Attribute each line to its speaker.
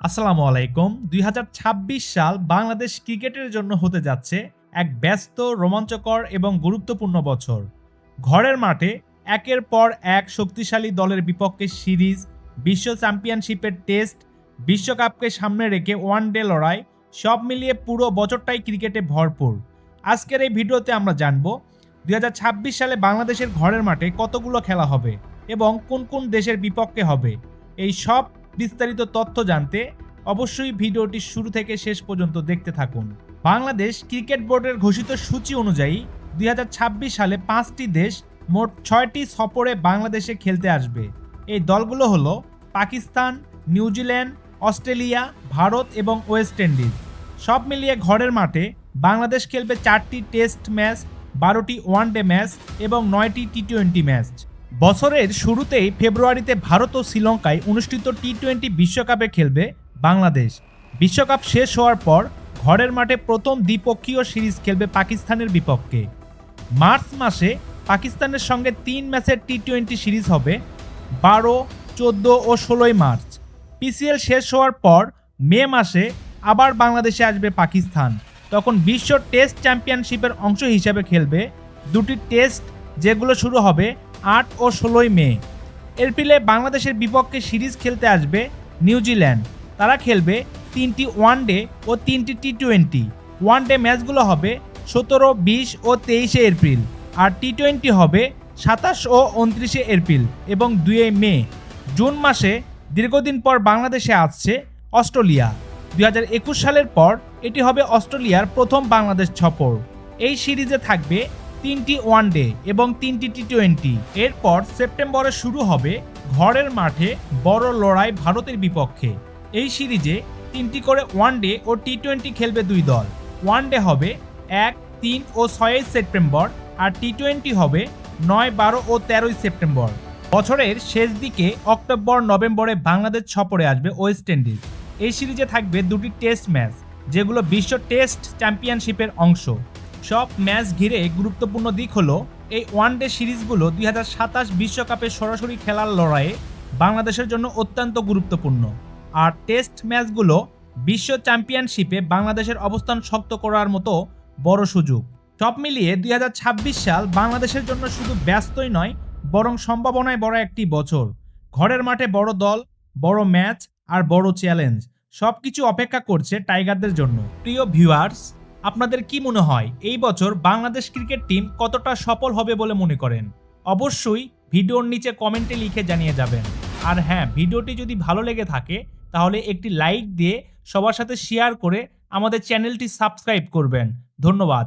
Speaker 1: আসসালামু আলাইকুম। দুই হাজার ছাব্বিশ সাল বাংলাদেশ ক্রিকেটের জন্য হতে যাচ্ছে এক ব্যস্ত, রোমাঞ্চকর এবং গুরুত্বপূর্ণ বছর। ঘরের মাঠে একের পর এক শক্তিশালী দলের বিপক্ষে সিরিজ, বিশ্ব চ্যাম্পিয়নশিপের টেস্ট, বিশ্বকাপকে সামনে রেখে ওয়ান ডে লড়াই, সব মিলিয়ে পুরো বছরটাই ক্রিকেটে ভরপুর। আজকের এই ভিডিওতে আমরা জানব দুই হাজার ছাব্বিশ সালে বাংলাদেশের ঘরের মাঠে কতগুলো খেলা হবে এবং কোন কোন দেশের বিপক্ষে হবে। এই সব বিস্তারিত তথ্য জানতে অবশ্যই ভিডিওটি শুরু থেকে শেষ পর্যন্ত দেখতে থাকুন। বাংলাদেশ ক্রিকেট বোর্ডের ঘোষিত সূচি অনুযায়ী দুই হাজার ছাব্বিশ সালে পাঁচটি দেশ মোট ছয়টি সফরে বাংলাদেশে খেলতে আসবে। এই দলগুলো হলো পাকিস্তান, নিউজিল্যান্ড, অস্ট্রেলিয়া, ভারত এবং ওয়েস্ট ইন্ডিজ। সব মিলিয়ে ঘরের মাঠে বাংলাদেশ খেলবে চারটি টেস্ট ম্যাচ, বারোটি ওয়ানডে ম্যাচ এবং নয়টি টি টোয়েন্টি ম্যাচ। বছরের শুরুতেই ফেব্রুয়ারিতে ভারত ও শ্রীলঙ্কায় অনুষ্ঠিত টি টোয়েন্টি বিশ্বকাপে খেলবে বাংলাদেশ। বিশ্বকাপ শেষ হওয়ার পর ঘরের মাঠে প্রথম দ্বিপক্ষীয় সিরিজ খেলবে পাকিস্তানের বিপক্ষে। মার্চ মাসে পাকিস্তানের সঙ্গে তিন ম্যাচের টি টোয়েন্টি সিরিজ হবে, বারো, চোদ্দ ও ষোলোই মার্চ। পিসিএল শেষ হওয়ার পর মে মাসে আবার বাংলাদেশে আসবে পাকিস্তান। তখন বিশ্ব টেস্ট চ্যাম্পিয়নশিপের অংশ হিসেবে খেলবে। দুটি টেস্ট যেগুলো শুরু হবে আট ও ষোলোই মে। এপ্রিলে বাংলাদেশের বিপক্ষে সিরিজ খেলতে আসবে নিউজিল্যান্ড তারা খেলবে তিনটি ওয়ানডে ও তিনটি টি টোয়েন্টি ওয়ানডে ম্যাচগুলো হবে সতেরো, বিশ ও তেইশে এপ্রিল আর টি টোয়েন্টি হবে সাতাশ ও উনত্রিশে এপ্রিল এবং দুয়ে মে। জুন মাসে দীর্ঘদিন পর বাংলাদেশে আসছে অস্ট্রেলিয়া। দুই হাজার একুশ সালের পর এটি হবে অস্ট্রেলিয়ার প্রথম বাংলাদেশ সফর এই সিরিজে থাকবে তিনটি ওয়ানডে এবং তিনটি টি টোয়েন্টি এরপর সেপ্টেম্বরে শুরু হবে ঘরের মাঠে বড় লড়াই ভারতের বিপক্ষে। এই সিরিজে তিনটি করে ওয়ানডে ও টি টোয়েন্টি খেলবে দুই দল। ওয়ানডে হবে এক, তিন ও ছয়ই সেপ্টেম্বর আর টি টোয়েন্টি হবে নয়, বারো ও তেরোই সেপ্টেম্বর। বছরের শেষ দিকে অক্টোবর, নভেম্বরে বাংলাদেশ সফরে আসবে ওয়েস্ট ইন্ডিজ। এই সিরিজে থাকবে দুটি টেস্ট ম্যাচ, যেগুলো বিশ্ব টেস্ট চ্যাম্পিয়নশিপের অংশ। সব ম্যাচ ঘিরে গুরুত্বপূর্ণ দিক হলো, এই ওয়ানডে সিরিজগুলো দুই হাজার সাতাশ বিশ্বকাপে সরাসরি খেলার লড়াইয়ে বাংলাদেশের জন্য অত্যন্ত গুরুত্বপূর্ণ। আর টেস্ট ম্যাচগুলো বিশ্ব চ্যাম্পিয়নশিপে বাংলাদেশের অবস্থান শক্ত করার মতো বড় সুযোগ। সব মিলিয়ে দুই হাজার ছাব্বিশ সাল বাংলাদেশের জন্য শুধু ব্যস্তই নয়, বরং সম্ভাবনায় বড় একটি বছর। ঘরের মাঠে বড় দল, বড় ম্যাচ আর বড় চ্যালেঞ্জ সব কিছু অপেক্ষা করছে টাইগারদের জন্য। প্রিয় ভিউয়ার্স আপনাদের কি মনে হয়, এই বছর বাংলাদেশ ক্রিকেট টিম কতটা সফল হবে বলে মনে করেন? অবশ্যই ভিডিওর নিচে কমেন্টে লিখে জানিয়ে যাবেন। আর হ্যাঁ ভিডিওটি যদি ভালো লেগে থাকে, তাহলে একটি লাইক দিয়ে সবার সাথে শেয়ার করে আমাদের চ্যানেলটি সাবস্ক্রাইব করবেন। ধন্যবাদ।